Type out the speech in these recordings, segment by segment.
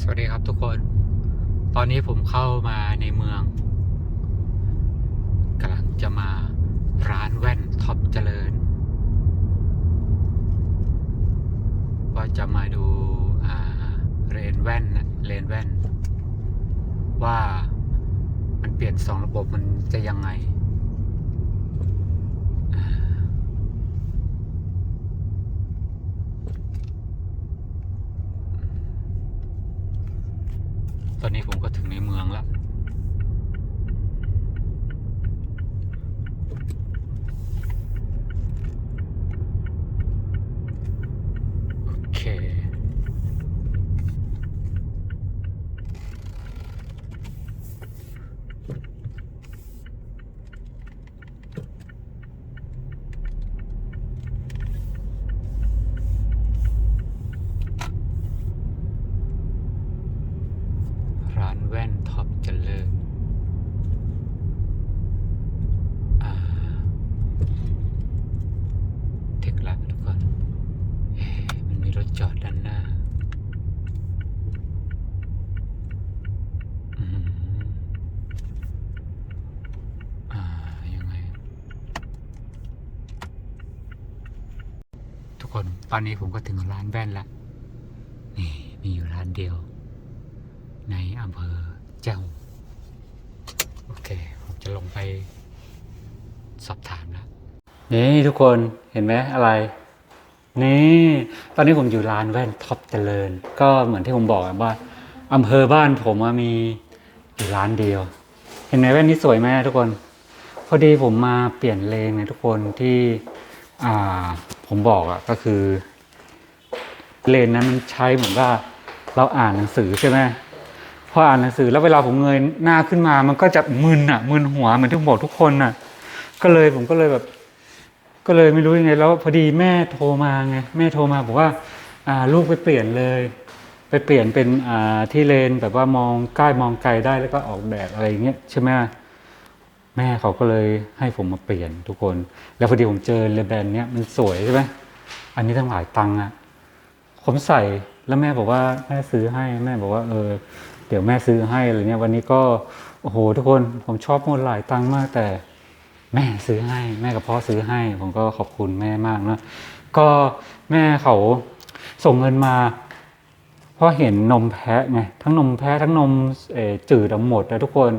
สวัสดีครับทุกคน ตอนนี้ผมเข้ามาในเมืองกำลังจะมาร้านแว่นท็อปเจริญ ว่าจะมาดูาเลนแว่นนะเลนแว่น ว่ามันเปลี่ยนสองระบบมันจะยังไงอ่า ต อนนี้ผมก็ถึงในเมืองแล้ว โอเค ร้านแว่นท็อปเจริญอ่าถึงแล้วทุกคนเอ๊ะมันมีรถจอดด้านหน้าอืมอ่า ยังไง ทุกคน ตอนนี้ผมก็ถึงร้านแว่นละนี่มีอยู่ร้านเดียว ในอำเภอเจ้าโอเค ผมจะลงไปสอบถามแล้วนี่ทุกคนเห็นไหมอะไร นี่ ตอนนี้ผมอยู่ร้านแว่นท็อปเจริญ ก็เหมือนที่ผมบอกว่าอำเภอบ้านผมมีอยู่ร้านเดียว เห็นไหมแว่นนี้สวยไหมทุกคน พอดีผมมาเปลี่ยนเลนนะทุกคนที่อ่า ผมบอกอะก็คือ เลนนั้นมันใช้เหมือนว่าเราอ่านหนังสือใช่ไหมพออ่านหนังสือแล้วเวลาผมเงยหน้าขึ้นมา มันก็จะมึนอะมึนหัวเหมือนที่ผมบอกทุกคนอะก็เลยผมก็เลยแบบ ก็เลยไม่รู้ยังไง แล้วพอดีแม่โทรมาไงแม่โทรมาบอกว่าอ่าลูกไปเปลี่ยนเลย ไปเปลี่ยนเป็นอ่าที่เลนแบบว่ามองใกล้มองไกลได้แล้วก็ออกแบบอะไรอย่างเงี้ยใช่ไหม แม่เขาก็เลยให้ผมมาเปลี่ยนทุกคน แล้วพอดีผมเจอเลแบนเนี้ยมันสวยใช่ไหมอันนี้ตั้งหลายตังค์อะผมใส่แล้วแม่บอกว่าแม่ซื้อให้แม่บอกว่าเออ เดี๋ยวแม่ซื้อให้อะไรเงี้ยวันนี้ก็โอ้โหทุกคนผมชอบหมดหลายตังค์มากแต่ แม่ซื้อให้ แม่กับพ่อซื้อให้ ผมก็ขอบคุณแม่มากนะก็แม่เขาส่งเงินมาเพราะเห็นนมแพะไงทั้งนมแพะทั้งนมจืดหมดนะทุกคน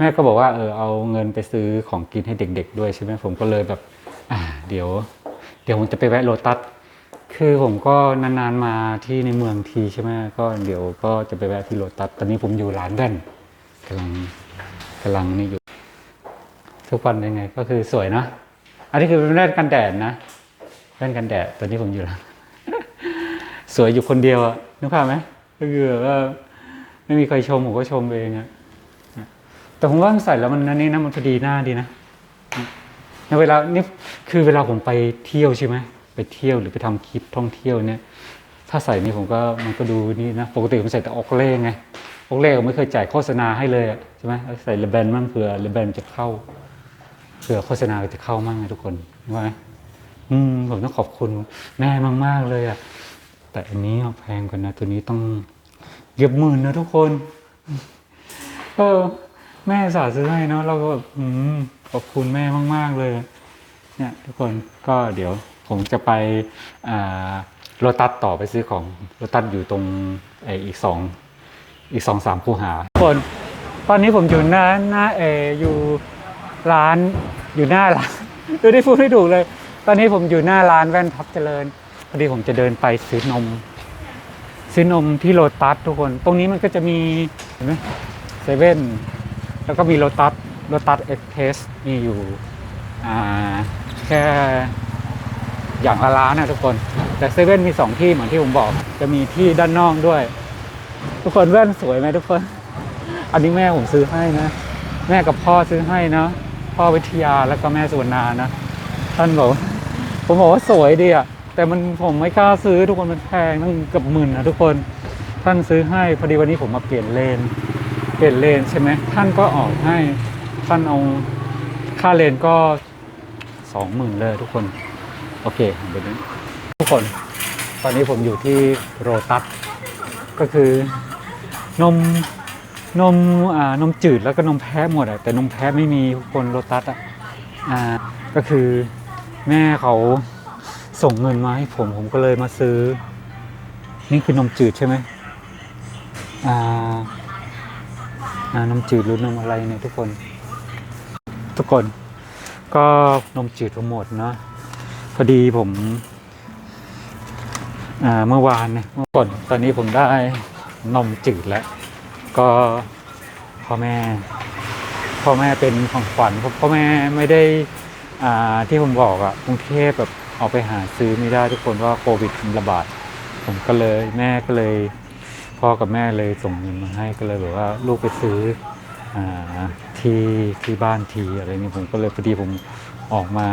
แม่ก็บอกว่าเออเอาเงินไปซื้อของกินให้เด็ก ๆ ด้วยใช่ไหมผมก็เลยแบบ อ่า เดี๋ยว เดี๋ยวผมจะไปแวะโลตัสคือผมก็นานๆมาที่ในเมืองทีใช่ไหมก็เดี๋ยวก็จะไปแวะที่โลตัสตอนนี้ผมอยู่ร้านแว่นกำลังกำลังนี่อยู่ ทุกวันยังไง ก็คือสวยนะอันนี้คือเป็นแว่นกันแดดนะแว่นกันแดดตอนนี้ผมอยู่ร้านสวยอยู่คนเดียวอะนึกภาพไหมก็คือว่าไม่มีใครชมผมก็ชมเองอะ แต่ผมว่าใส่แล้วมันนั่นนี่นะมันพอดีหน้าดีนะในเวลานี่คือเวลาผมไปเที่ยวใช่ไหมไปเที่ยวหรือไปทำคลิปท่องเที่ยวเนี่ย ถ้าใส่นี่ผมก็มันก็ดูนี่นะปกติผมใส่แต่ออกเล่ไงออกเล่ผมไม่เคยจ่ายโฆษณาให้เลยอะใช่ไหมใส่เลเบนมั่งเผื่อเลเบนจะเข้าเผื่อโฆษณาจะเข้ามั่งไงทุกคนว่าไหมอืมผมต้องขอบคุณแม่มาก ๆ เลยอะแต่อันนี้แพงกว่านะ ตัวนี้ต้องเกือบหมื่นนะทุกคนก็ แม่สาซื้อให้เนาะเราก็แบบอืมขอบคุณแม่มาก ๆ เลย เนี่ยทุกคนก็เดี๋ยวผมจะไปอ่าโรตัสต่อไปซื้อของโรตัสอยู่ตรงไออีกสองอีกสองสามคูหาทุกคนตอนนี้ผมอยู่หน้าหน้าเออยู่ร้านอยู่หน้าร้านดูได้พูดไม่ถูกเลย ตอนนี้ผมอยู่หน้าร้านแว่นท็อปเจริญพอดีผมจะเดินไปซื้อนม ซื้อนมที่โลตัสทุกคน ตรงนี้มันก็จะมีเห็นไหมเซเว่น แล้วก็มีโลตัสโลตัสเอ็กเพสมีอยู่แค่อย่างละร้านนะทุกคน แต่เซเว่นมีสองที่เหมือนที่ผมบอก จะมีที่ด้านนอกด้วย ทุกคนแว่นสวยไหมทุกคน อันนี้แม่ผมซื้อให้นะ แม่กับพ่อซื้อให้นะพ่อวิทยาแล้วก็แม่สุวรรณานะ ท่านบอก ผมบอกว่าสวยดีอะแต่มันผมไม่กล้าซื้อทุกคนมันแพงตั้งเกือบหมื่นนะทุกคน ท่านซื้อให้พอดีวันนี้ผมมาเปลี่ยนเลน เปลี่ยนเลนใช่ไหมท่านก็ออกให้ท่านเอาค่าเลนก็สองหมื่นเลยทุกคน โอเคเดี๋ยวนี้ทุกคน ตอนนี้ผมอยู่ที่โรตัสก็คือนมนมอ่านมจืดแล้วก็นมแพ้หมดอะแต่นมแพ้ไม่มีทุกคนโลตัสอะอ่าก็คือแม่เขาส่งเงินมาให้ผมผมก็เลยมาซื้อ นี่คือนมจืดใช่ไหมอ่า นมจืดหรือนมอะไรเนี่ยทุกคน ทุกคน ก็นมจืดทั้งหมดเนาะพอดีผมเมื่อวานเนี่ยเมื่อก่อนตอนนี้ผมได้นมจืดแล้ว ก็พ่อแม่พ่อแม่เป็นของขวัญเพราะพ่อแม่ไม่ได้อ่าที่ผมบอกอะกรุงเทพแบบเอาไปหาซื้อไม่ได้ทุกคนว่าโควิดระบาด ผมก็เลยแม่ก็เลย พ่อกับแม่เลยส่งเงินมาให้ก็เลยแบบว่าลูกไปซื้ออที่ที่บ้านทีอะไรนี่ผมก็เลยพอดีผมออกมา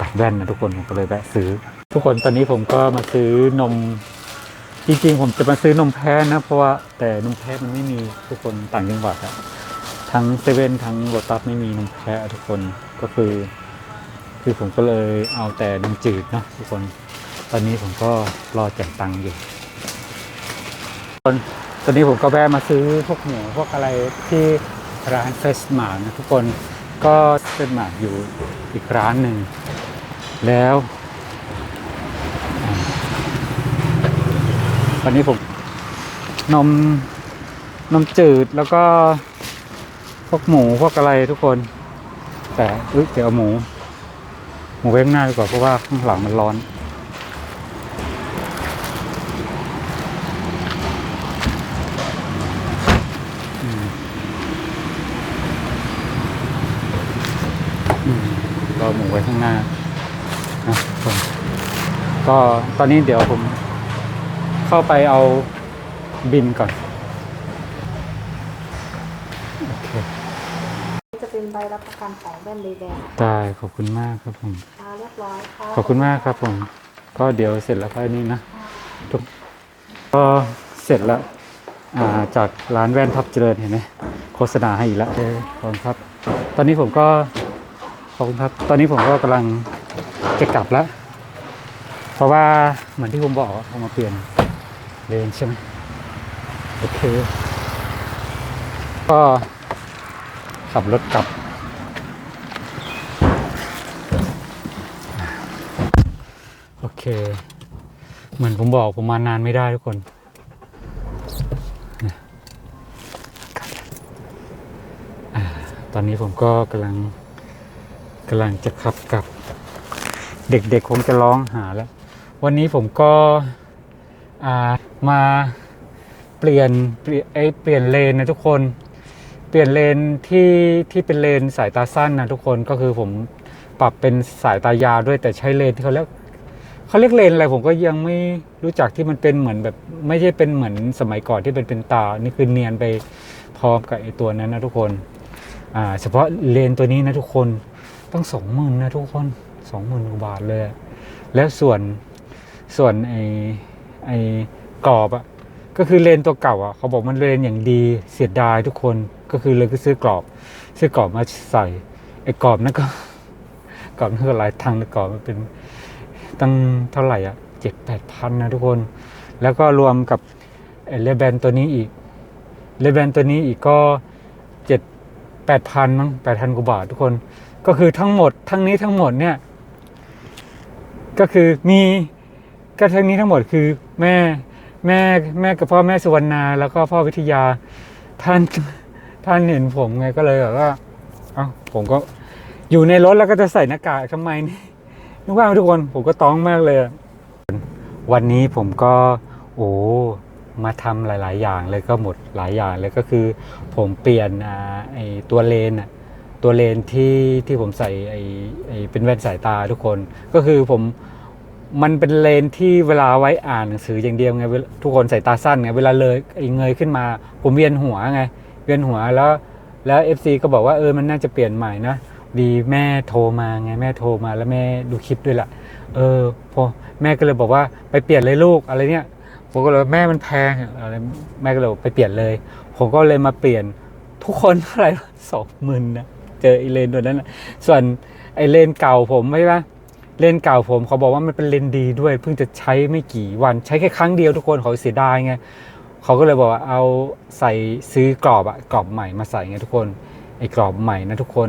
ตัดแว่นนะทุกคนผมก็เลยแวะซื้อ ทุกคนตอนนี้ผมก็มาซื้อนมจริงๆผมจะมาซื้อนมแพ้นะเพราะว่าแต่นมแพ้มันไม่มีทุกคนต่างจังหวัดอะทั้งเซเว่นทั้งโรตัสไม่มีนมแพ้อะทุกคนก็คือ คือผมก็เลยเอาแต่นมจืดเนาะทุกคน ตอนนี้ผมก็รอแจ่ายตังค์อยู่ ตอนตอนนี้ผมก็แวะมาซื้อพวกหมูพวกอะไรที่ร้านเฟสมานะทุกคนก็เฟสมาอยู่อีกร้านหนึ่ง แล้ว วันนี้ผมนมนมจืดแล้วก็พวกหมูพวกอะไรทุกคน แต่เอ้ยเดี๋ยวเอาหมู หมูไว้ข้างหน้าดีกว่าเพราะว่าข้างหลังมันร้อน อืมอืม ก็หมูไว้ข้างหน้านะทุกคนก็ตอนนี้เดี๋ยวผมเข้าไปเอาบินก่อน โอเค จะเป็นใบรับประกันของแว่นเลแดงได้ ขอบคุณมากครับผม ค่ะเรียบร้อยค่ะขอบคุณมากครับผม ก็เดี๋ยวเสร็จแล้วก็นี่นะทุกก็เสร็จแล้วอ่าจากร้านแว่นทับเจริญเห็นไหมโฆษณาให้อีกแล้วเออขอบคุณครับ ตอนนี้ผมก็ ขอบคุณครับ ตอนนี้ผมก็กำลังจะกลับแล้ว เพราะว่าเหมือนที่ผมบอกเอามาเปลี่ยนเลนใช่ไหมโอเค ก็ขับรถกลับ โอเค เหมือนผมบอกผมมานานไม่ได้ทุกคนนะตอนนี้ผมก็กำลัง กำลังจะขับกลับ เด็กๆคงจะร้องหาแล้ว วันนี้ผมก็ามาเปลี่ยนเปลี่ยนไอเปลี่ยนเลนนะทุกคน เปลี่ยนเลนที่ที่เป็นเลนสายตาสั้นนะทุกคนก็คือผมปรับเป็นสายตายาวด้วยแต่ใช้เลนที่เขาเรียกเขาเรียกเลนอะไรผมก็ยังไม่รู้จักที่มันเป็นเหมือนแบบ ไม่ใช่เป็นเหมือนสมัยก่อนที่เป็นเป็นตา นี่คือเนียนไปพร้อมกับไอตัวนั้นนะทุกคน อ่า เฉพาะเลนตัวนี้นะทุกคน ต้องสองหมื่นนะทุกคนสองหมื่นกว่าบาทเลย แล้วส่วนส่วนไอไอกรอบอะก็คือเลนตัวเก่าอะเขาบอกมันเลนอย่างดีเสียดายทุกคนก็คือเลยก็ซื้อกรอบ ซื้อกรอบมาใส่ไอกรอบนั่นก็กรอบนั่นก็หลายทางนะกรอบมันเป็นตั้งเท่าไหร่อะเจ็ดแปดพันนะทุกคน แล้วก็รวมกับเลเบนตัวนี้อีกเลเบนตัวนี้อีกก็เจ็ดแปดพันมั้งแปดพันกว่าบาททุกคน ก็คือทั้งหมดทั้งนี้ทั้งหมดเนี่ยก็คือมีก็ทั้งนี้ทั้งหมดคือแม่แม่แม่กับพ่อแม่สุวรรณาแล้วก็พ่อวิทยาท่านท่านเห็นผมไงก็เลยแบบว่าเอ้าผมก็อยู่ในรถแล้วก็จะใส่หน้ากากทำไมนี่นึกว่าทุกคนผมก็ต้องมากเลย วันนี้ผมก็โอ้มาทำหลาย ๆ อย่างเลยก็หมดหลายอย่างเลยก็คือ ผมเปลี่ยนไอตัวเลนอะ ตัวเลนที่ที่ผมใส่ไอไอเป็นแว่นสายตาทุกคน ก็คือผมมันเป็นเลนที่เวลาไว้อ่านหนังสืออย่างเดียวไงทุกคนใสายตาสั้นไงเวลาเลยไอเงยขึ้นมา ผมเวียนหัวไง เวียนหัวแล้วแล้ว FC ก็บอกว่าเออมันน่าจะเปลี่ยนใหม่นะดีแม่โทรมาไงแม่โทรมาแล้วแม่ดูคลิปด้วยล่ะ เออพอแม่ก็เลยบอกว่าไปเปลี่ยนเลยลูกอะไรเนี่ยผมก็เลยแม่มันแพงอะไรแม่ก็เลยไปเปลี่ยนเลย ผมก็เลยมาเปลี่ยนทุกคนเท่าไหร่สองหมื่นนะ จอไอเลนตัวนั้นส่วนไอเลนเก่าผมไม่ว่าเลนเก่าผมเขาบอกว่ามันเป็นเลนดีด้วย เพิ่งจะใช้ไม่กี่วันใช้แค่ครั้งเดียวทุกคนเขาเสียดายไงเขาก็เลยบอกว่าเอาใส่ซื้อกรอบอะกรอบใหม่มาใส่ไงทุกคนไอกรอบใหม่นะทุกคน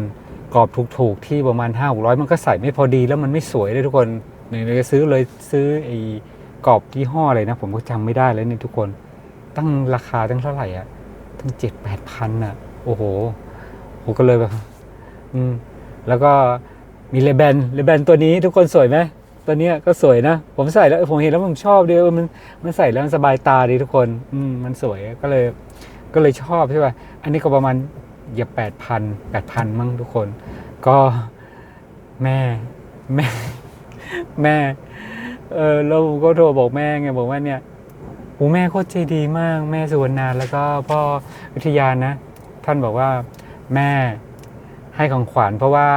กรอบถูกๆที่ประมาณ5 6 0 0มันก็ใส่ไม่พอดีแล้วมันไม่สวยเลยทุกคนเนี่ยเลยซื้อเลยซื้อไอกรอบยี่ห้ออะไรนะ ผมก็จำไม่ได้แล้วเนี่ยทุกคน ตั้งราคาตั้งเท่าไหร่อะตั้งเจ็ดแปดพันอะโอ้โหผมก็เลยแบบ อืมแล้วก็มีเลแบนเลแบนตัวนี้ทุกคนสวยไหมตัวเนี้ยก็สวยนะ ผมใส่แล้วผมเห็นแล้วผมชอบดีมันมันใส่แล้วมันสบายตาดีทุกคน อืมมันสวยก็เลย ก็เลยชอบใช่ป่ะอันนี้ก็ประมาณอย่าแปดพันแปดพันมั้งทุกคน ก็แม่แม่ แม่ เออแล้วผมก็โทรบอกแม่ไงบอกว่าเนี่ยโอ้แม่โคตรใจดีมาก แม่สุวรรณาแล้วก็พ่อวิทยานะ ท่านบอกว่าแม่ ให้ของขวัญเพราะว่า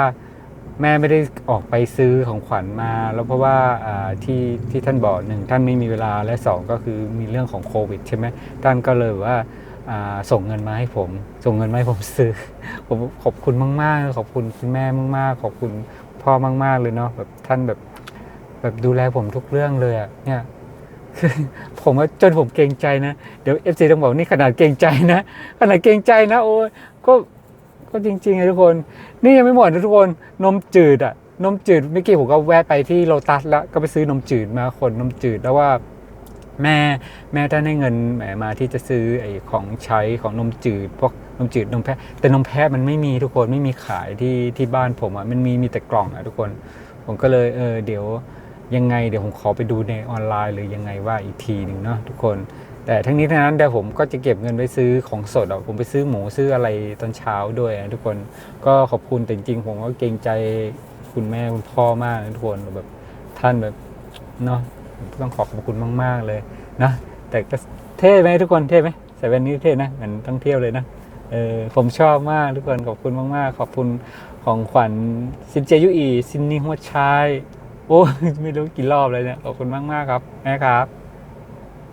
แม่ไม่ได้ออกไปซื้อของขวัญมา แล้วเพราะว่าที่ที่ท่านบอกหนึ่งท่านไม่มีเวลาและสองก็คือมีเรื่องของโควิดใช่ไหมท่านก็เลยว่าส่งเงินมาให้ผม ส่งเงินมาให้ผมซื้อ ผมขอบคุณมาก ๆ ขอบคุณคุณแม่มาก ๆ ขอบคุณพ่อมาก ๆ เลยเนาะแบบท่านแบบแบบดูแลผมทุกเรื่องเลยอะเนี่ยผมว่าจนผมเกรงใจนะ เดี๋ยวเอฟซีต้องบอกนี่ขนาดเกรงใจนะ ขนาดเกรงใจนะ โอ้ยก็ ก็จริงๆนะทุกคน นี่ยังไม่หมดนะทุกคนนมจืดอะนมจืดเมื่อกี้ผมก็แวะไปที่โลตัสแล้วก็ไปซื้อนมจืดมาคนนมจืดแล้วว่าแม่แม่ท่านให้เงินแหมมาที่จะซื้อไอ้ของใช้ของนมจืดพวกนมจืดนมแพะแต่นมแพะมันไม่มีทุกคนไม่มีขายที่ที่บ้านผมอะมันมีมีแต่กล่องอะทุกคน ผมก็เลยเออเดี๋ยวยังไงเดี๋ยวผมขอไปดูในออนไลน์หรือยังไงว่าอีกทีหนึ่งเนาะทุกคน แต่ทั้งนี้ทั้งนั้นเดี๋ยวผมก็จะเก็บเงินไว้ซื้อของสดอะผมไปซื้อหมูซื้ออะไรตอนเช้าด้วยอะทุกคนก็ขอบคุณแต่จริงๆผมก็เกรงใจคุณแม่คุณพ่อมากนะทุกคนแบบท่านแบบเนาะต้องขอขอบคุณมาก ๆเลยนะแต่ก็เท่ไหมทุกคนเท่ไหมใส่แว่นนี้เท่นะเหมือนต้องเที่ยวเลยนะเออผมชอบมากทุกคนขอบคุณมากๆ ขอบคุณของขวัญซินเจยุอีซินนี่หัวชายโอ้ไม่รู้กี่รอบเลยเนี่ยขอบคุณมากๆครับแม่ครับ